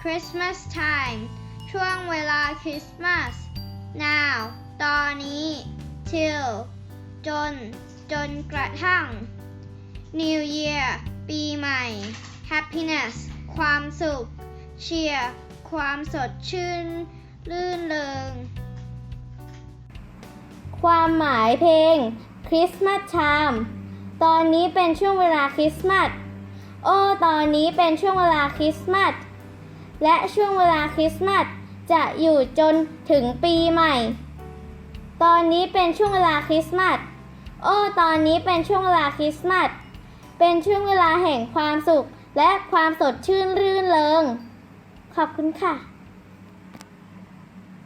Christmas time ช่วงเวลาคริสต์มาส now ตอนนี้ till จน จนกระทั่ง New Year ปีใหม่ Happiness ความสุข Cheer ความสดชื่น ลื่นเริง ความหมายเพลง Christmas Time ตอนนี้เป็นช่วงเวลาคริสต์มาส โอ้ตอนนี้เป็นช่วงเวลาคริสต์มาส และช่วงเวลาคริสต์มาสจะอยู่จนถึงปีใหม่ ตอนนี้เป็นช่วงเวลาคริสต์มาส โอ้ ตอนนี้เป็นช่วงเวลาคริสต์มาส เป็นช่วงเวลาแห่งความสุขและความสดชื่นรื่นเริง ขอบคุณค่ะ